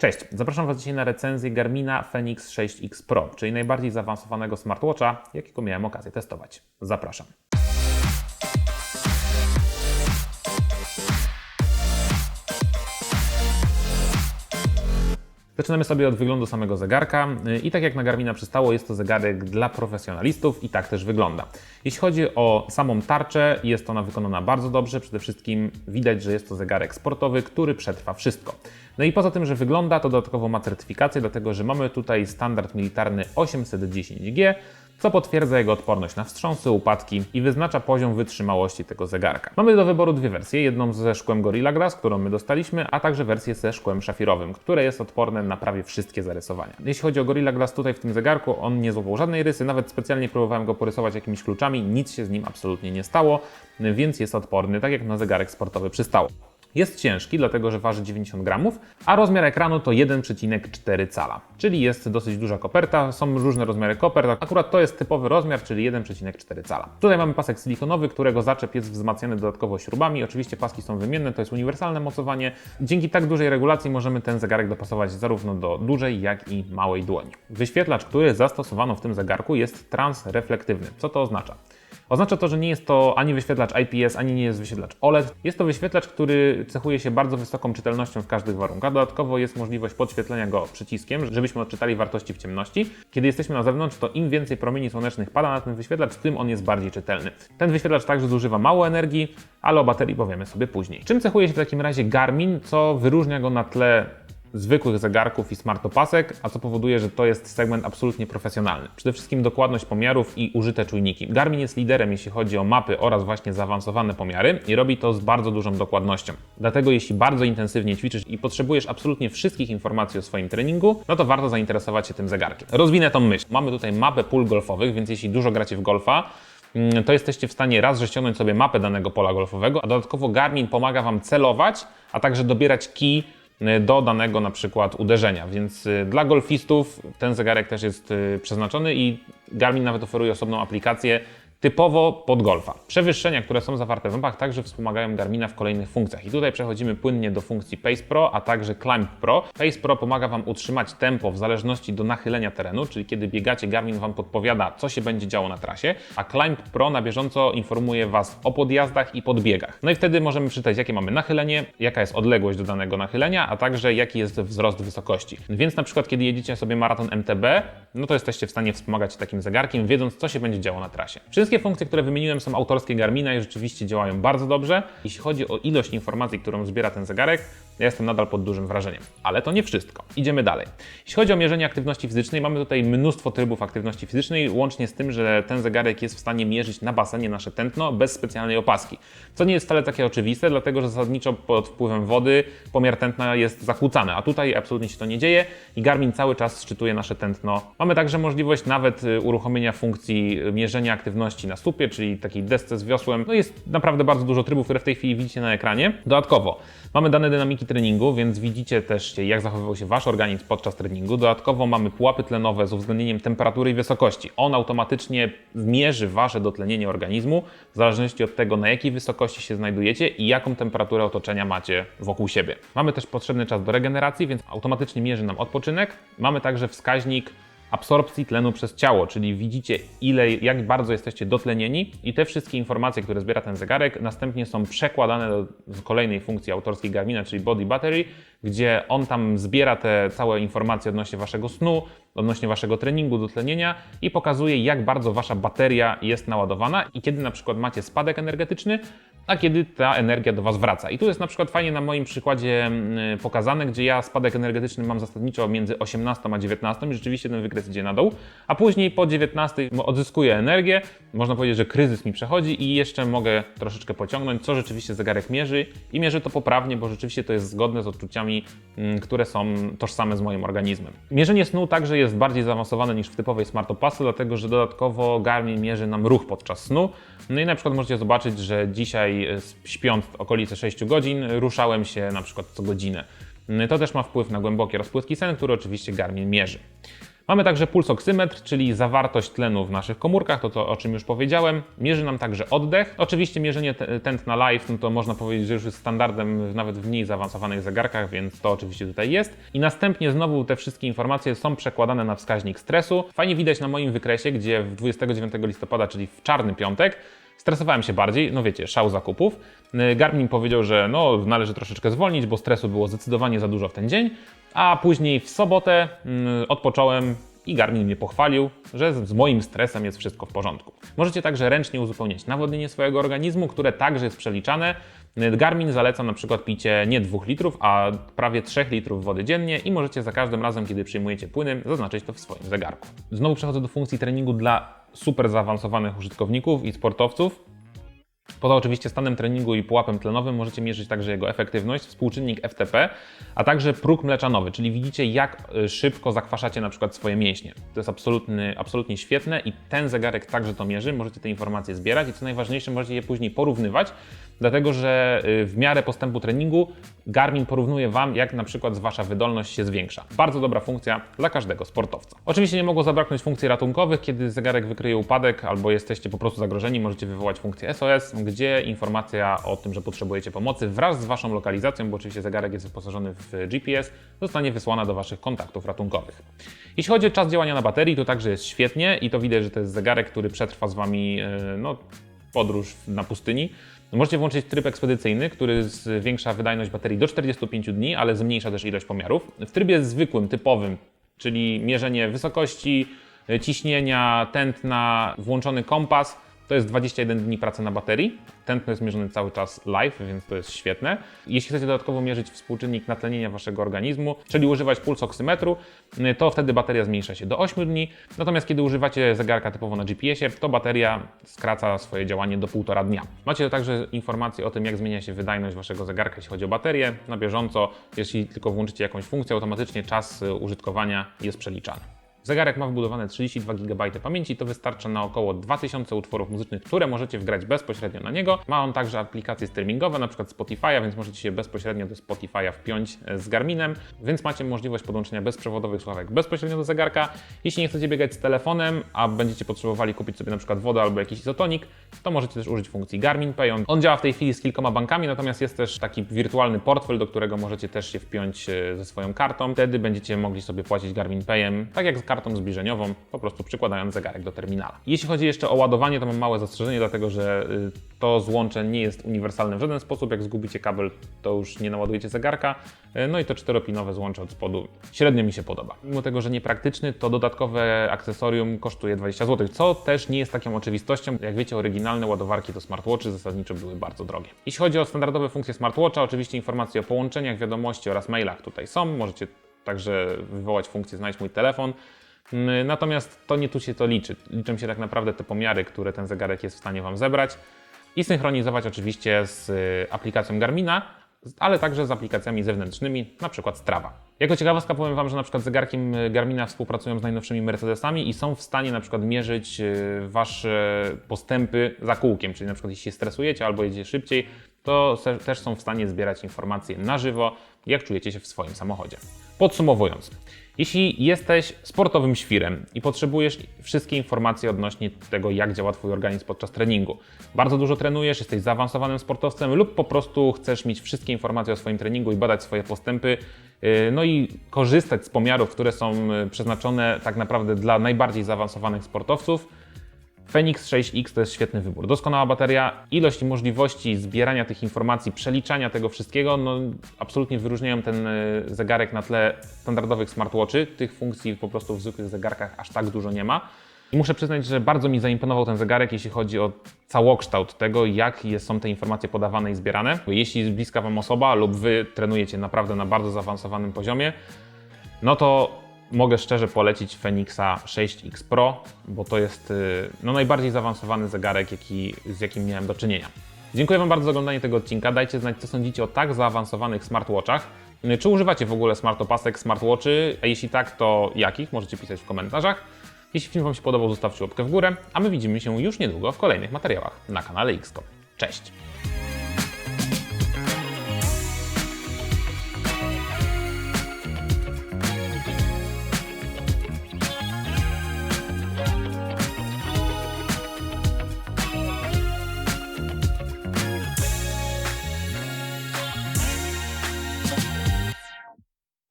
Cześć, zapraszam Was dzisiaj na recenzję Garmina Fenix 6X Pro, czyli najbardziej zaawansowanego smartwatcha, jakiego miałem okazję testować. Zapraszam. Zaczynamy sobie od wyglądu samego zegarka i tak jak na Garmina przystało, jest to zegarek dla profesjonalistów i tak też wygląda. Jeśli chodzi o samą tarczę, jest ona wykonana bardzo dobrze. Przede wszystkim widać, że jest to zegarek sportowy, który przetrwa wszystko. No i poza tym, że wygląda, to dodatkowo ma certyfikację, dlatego że mamy tutaj standard militarny 810G, co potwierdza jego odporność na wstrząsy, upadki i wyznacza poziom wytrzymałości tego zegarka. Mamy do wyboru dwie wersje, jedną ze szkłem Gorilla Glass, którą my dostaliśmy, a także wersję ze szkłem szafirowym, które jest odporne na prawie wszystkie zarysowania. Jeśli chodzi o Gorilla Glass tutaj w tym zegarku, on nie złapał żadnej rysy, nawet specjalnie próbowałem go porysować jakimiś kluczami, nic się z nim absolutnie nie stało, więc jest odporny, tak jak na zegarek sportowy przystało. Jest ciężki, dlatego że waży 90 gramów, a rozmiar ekranu to 1,4 cala, czyli jest dosyć duża koperta. Są różne rozmiary kopert, akurat to jest typowy rozmiar, czyli 1,4 cala. Tutaj mamy pasek silikonowy, którego zaczep jest wzmacniany dodatkowo śrubami. Oczywiście paski są wymienne, to jest uniwersalne mocowanie. Dzięki tak dużej regulacji możemy ten zegarek dopasować zarówno do dużej, jak i małej dłoni. Wyświetlacz, który zastosowano w tym zegarku jest transreflektywny. Co to oznacza? Oznacza to, że nie jest to ani wyświetlacz IPS, ani nie jest wyświetlacz OLED. Jest to wyświetlacz, który cechuje się bardzo wysoką czytelnością w każdych warunkach. Dodatkowo jest możliwość podświetlenia go przyciskiem, żebyśmy odczytali wartości w ciemności. Kiedy jesteśmy na zewnątrz, to im więcej promieni słonecznych pada na ten wyświetlacz, tym on jest bardziej czytelny. Ten wyświetlacz także zużywa mało energii, ale o baterii powiemy sobie później. Czym cechuje się w takim razie Garmin, co wyróżnia go na tle zwykłych zegarków i smartopasek, a co powoduje, że to jest segment absolutnie profesjonalny. Przede wszystkim dokładność pomiarów i użyte czujniki. Garmin jest liderem, jeśli chodzi o mapy oraz właśnie zaawansowane pomiary i robi to z bardzo dużą dokładnością. Dlatego jeśli bardzo intensywnie ćwiczysz i potrzebujesz absolutnie wszystkich informacji o swoim treningu, no to warto zainteresować się tym zegarkiem. Rozwinę tą myśl. Mamy tutaj mapę pól golfowych, więc jeśli dużo gracie w golfa, mm, to jesteście w stanie raz, że ściągnąć sobie mapę danego pola golfowego, a dodatkowo Garmin pomaga Wam celować, a także dobierać kij do danego na przykład uderzenia. Więc y, dla golfistów ten zegarek też jest y, przeznaczony i Garmin nawet oferuje osobną aplikację typowo pod golfa. Przewyższenia, które są zawarte w mapach, także wspomagają Garmina w kolejnych funkcjach. I tutaj przechodzimy płynnie do funkcji Pace Pro, a także Climb Pro. Pace Pro pomaga Wam utrzymać tempo w zależności do nachylenia terenu, czyli kiedy biegacie, Garmin Wam podpowiada, co się będzie działo na trasie, a Climb Pro na bieżąco informuje Was o podjazdach i podbiegach. No i wtedy możemy przeczytać, jakie mamy nachylenie, jaka jest odległość do danego nachylenia, a także jaki jest wzrost wysokości. Więc na przykład, kiedy jedziecie sobie maraton MTB, no to jesteście w stanie wspomagać takim zegarkiem, wiedząc, co się będzie działo na trasie. Wszystkie funkcje, które wymieniłem są autorskie Garmina i rzeczywiście działają bardzo dobrze. Jeśli chodzi o ilość informacji, którą zbiera ten zegarek, ja jestem nadal pod dużym wrażeniem. Ale to nie wszystko. Idziemy dalej. Jeśli chodzi o mierzenie aktywności fizycznej, mamy tutaj mnóstwo trybów aktywności fizycznej, łącznie z tym, że ten zegarek jest w stanie mierzyć na basenie nasze tętno bez specjalnej opaski. Co nie jest wcale takie oczywiste, dlatego że zasadniczo pod wpływem wody pomiar tętna jest zakłócany, a tutaj absolutnie się to nie dzieje i Garmin cały czas szczytuje nasze tętno. Mamy także możliwość nawet y, uruchomienia funkcji mierzenia aktywności na supie, czyli takiej desce z wiosłem. No jest naprawdę bardzo dużo trybów, które w tej chwili widzicie na ekranie. Dodatkowo mamy dane dynamiki treningu, więc widzicie też jak zachowywał się Wasz organizm podczas treningu. Dodatkowo mamy pułapy tlenowe z uwzględnieniem temperatury i wysokości. On automatycznie mierzy Wasze dotlenienie organizmu w zależności od tego, na jakiej wysokości się znajdujecie i jaką temperaturę otoczenia macie wokół siebie. Mamy też potrzebny czas do regeneracji, więc automatycznie mierzy nam odpoczynek. Mamy także wskaźnik absorpcji tlenu przez ciało, czyli widzicie ile, jak bardzo jesteście dotlenieni i te wszystkie informacje, które zbiera ten zegarek następnie są przekładane do kolejnej funkcji autorskiej Garmina, czyli Body Battery, gdzie on tam zbiera te całe informacje odnośnie waszego snu, odnośnie waszego treningu, dotlenienia i pokazuje jak bardzo wasza bateria jest naładowana i kiedy na przykład macie spadek energetyczny, a kiedy ta energia do Was wraca. I tu jest na przykład fajnie na moim przykładzie mm, pokazane, gdzie ja spadek energetyczny mam zasadniczo między 18 a 19 i rzeczywiście ten wykres idzie na dół, a później po 19 odzyskuję energię, można powiedzieć, że kryzys mi przechodzi i jeszcze mogę troszeczkę pociągnąć, co rzeczywiście zegarek mierzy i mierzy to poprawnie, bo rzeczywiście to jest zgodne z odczuciami, mm, które są tożsame z moim organizmem. Mierzenie snu także jest bardziej zaawansowane niż w typowej smartopasy, dlatego że dodatkowo Garmin mierzy nam ruch podczas snu. No i na przykład możecie zobaczyć, że dzisiaj E, śpiąc w okolice 6 godzin, ruszałem się na przykład co godzinę. To też ma wpływ na głębokie rozpłytki sen, które oczywiście Garmin mierzy. Mamy także pulsoksymetr, czyli zawartość tlenu w naszych komórkach, to, to o czym już powiedziałem. Mierzy nam także oddech. Oczywiście mierzenie tętna live, no to można powiedzieć, że już jest standardem nawet w mniej zaawansowanych zegarkach, więc to oczywiście tutaj jest. I następnie znowu te wszystkie informacje są przekładane na wskaźnik stresu. Fajnie widać na moim wykresie, gdzie w 29 listopada, czyli w czarny piątek, Stresowałem się bardziej, no wiecie, szał zakupów. Y, Garmin powiedział, że no, należy troszeczkę zwolnić, bo stresu było zdecydowanie za dużo w ten dzień, a później w sobotę mm, odpocząłem i Garmin mnie pochwalił, że z moim stresem jest wszystko w porządku. Możecie także ręcznie uzupełniać nawodnienie swojego organizmu, które także jest przeliczane. Garmin zaleca na przykład picie nie 2 litrów, a prawie 3 litrów wody dziennie i możecie za każdym razem, kiedy przyjmujecie płyny, zaznaczyć to w swoim zegarku. Znowu przechodzę do funkcji treningu dla super zaawansowanych użytkowników i sportowców. Poza oczywiście stanem treningu i pułapem tlenowym możecie mierzyć także jego efektywność, współczynnik FTP, a także próg mleczanowy, czyli widzicie jak y, szybko zakwaszacie na przykład swoje mięśnie. To jest absolutny, absolutnie świetne i ten zegarek także to mierzy, możecie te informacje zbierać i co najważniejsze możecie je później porównywać, dlatego że y, w miarę postępu treningu Garmin porównuje Wam jak na przykład Wasza wydolność się zwiększa. Bardzo dobra funkcja dla każdego sportowca. Oczywiście nie mogło zabraknąć funkcji ratunkowych, kiedy zegarek wykryje upadek albo jesteście po prostu zagrożeni, możecie wywołać funkcję SOS, gdzie informacja o tym, że potrzebujecie pomocy wraz z Waszą lokalizacją, bo oczywiście zegarek jest wyposażony w GPS, zostanie wysłana do Waszych kontaktów ratunkowych. Jeśli chodzi o czas działania na baterii, to także jest świetnie i to widać, że to jest zegarek, który przetrwa z Wami e, no, podróż na pustyni. Możecie włączyć tryb ekspedycyjny, który zwiększa wydajność baterii do 45 dni, ale zmniejsza też ilość pomiarów. W trybie zwykłym, typowym, czyli mierzenie wysokości, e, ciśnienia, tętna, włączony kompas, to jest 21 dni pracy na baterii. Tętno jest mierzony cały czas live, więc to jest świetne. Jeśli chcecie dodatkowo mierzyć współczynnik natlenienia waszego organizmu, czyli używać pulsoksymetru, to wtedy bateria zmniejsza się do 8 dni. Natomiast kiedy używacie zegarka typowo na GPS-ie, to bateria skraca swoje działanie do 1,5 dnia. Macie także informacje o tym, jak zmienia się wydajność waszego zegarka, jeśli chodzi o baterię, na bieżąco. Jeśli tylko włączycie jakąś funkcję, automatycznie czas użytkowania jest przeliczany. Zegarek ma wbudowane 32 GB pamięci, to wystarcza na około 2000 utworów muzycznych, które możecie wgrać bezpośrednio na niego. Ma on także aplikacje streamingowe, na przykład Spotify'a, więc możecie się bezpośrednio do Spotify'a wpiąć e, z Garminem, więc macie możliwość podłączenia bezprzewodowych słuchawek bezpośrednio do zegarka. Jeśli nie chcecie biegać z telefonem, a będziecie potrzebowali kupić sobie przykład wodę albo jakiś izotonik, to możecie też użyć funkcji Garmin Pay. On, on działa w tej chwili z kilkoma bankami, natomiast jest też taki wirtualny portfel, do którego możecie też się wpiąć e, ze swoją kartą. Wtedy będziecie mogli sobie płacić Garmin Payem, tak jak z kartą zbliżeniową, po prostu przykładając zegarek do terminala. Jeśli chodzi jeszcze o ładowanie, to mam małe zastrzeżenie, dlatego że y, to złącze nie jest uniwersalne w żaden sposób. Jak zgubicie kabel, to już nie naładujecie zegarka. Y, No i to czteropinowe złącze od spodu średnio mi się podoba. Mimo tego, że niepraktyczny, to dodatkowe akcesorium kosztuje 20 zł, co też nie jest taką oczywistością. Jak wiecie, oryginalne ładowarki do smartwatchy zasadniczo były bardzo drogie. Jeśli chodzi o standardowe funkcje smartwatcha, oczywiście informacje o połączeniach, wiadomości oraz mailach tutaj są. Możecie także wywołać funkcję znajdź mój telefon. Mm, Natomiast to nie tu się to liczy. Liczą się tak naprawdę te pomiary, które ten zegarek jest w stanie Wam zebrać i synchronizować oczywiście z y, aplikacją Garmina, ale także z aplikacjami zewnętrznymi, na przykład Strava. Jako ciekawostka powiem Wam, że na przykład zegarkiem y, Garmina współpracują z najnowszymi Mercedesami i są w stanie na przykład mierzyć y, Wasze postępy za kółkiem, czyli na przykład jeśli się stresujecie albo jedziecie szybciej, to też są w stanie zbierać informacje na żywo, jak czujecie się w swoim samochodzie. Podsumowując, jeśli jesteś sportowym świrem i potrzebujesz wszystkie informacje odnośnie tego, jak działa Twój organizm podczas treningu, bardzo dużo trenujesz, jesteś zaawansowanym sportowcem lub po prostu chcesz mieć wszystkie informacje o swoim treningu i badać swoje postępy, yy, no i korzystać z pomiarów, które są yy, przeznaczone tak naprawdę dla najbardziej zaawansowanych sportowców, Fenix 6X to jest świetny wybór. Doskonała bateria, ilość i możliwości zbierania tych informacji, przeliczania tego wszystkiego, no absolutnie wyróżniają ten y, zegarek na tle standardowych smartwatchy. Tych funkcji po prostu w zwykłych zegarkach aż tak dużo nie ma. I muszę przyznać, że bardzo mi zaimponował ten zegarek, jeśli chodzi o całokształt tego, jak są te informacje podawane i zbierane. Jeśli jest bliska Wam osoba lub Wy trenujecie naprawdę na bardzo zaawansowanym poziomie, no to mogę szczerze polecić Fenixa 6X Pro, bo to jest y, no, najbardziej zaawansowany zegarek, jaki, z jakim miałem do czynienia. Dziękuję Wam bardzo za oglądanie tego odcinka. Dajcie znać, co sądzicie o tak zaawansowanych smartwatchach. Y, Czy używacie w ogóle smartopasek, smartwatchy? A jeśli tak, to jakich? Możecie pisać w komentarzach. Jeśli film Wam się podobał, zostawcie łapkę w górę, a my widzimy się już niedługo w kolejnych materiałach na kanale Xcom. Cześć!